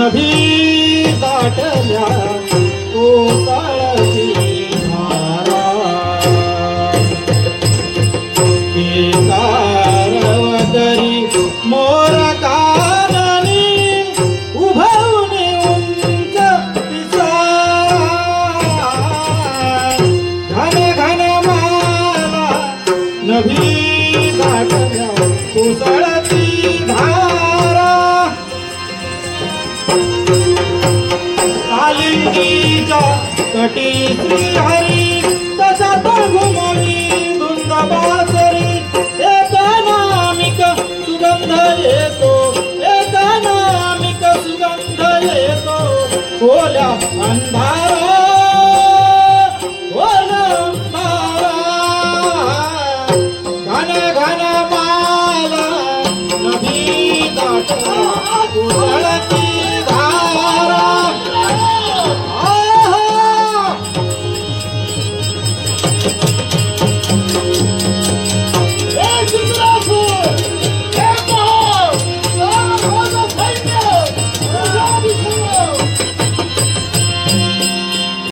नदी दाटल्या कोसळती धारा केसारवदरी मोर काननी उंच पिसारा. घन घन माला नभी दाटल्या कोसळती कालिंदीच्या तटी श्रीहरी तसा तो घुमवी धुंद बासरी एक नामिक सुगंध येतो एक नामिक सुगंध येतो. ओल्या अंधारा ओल्या घन घन माला नभी दाटला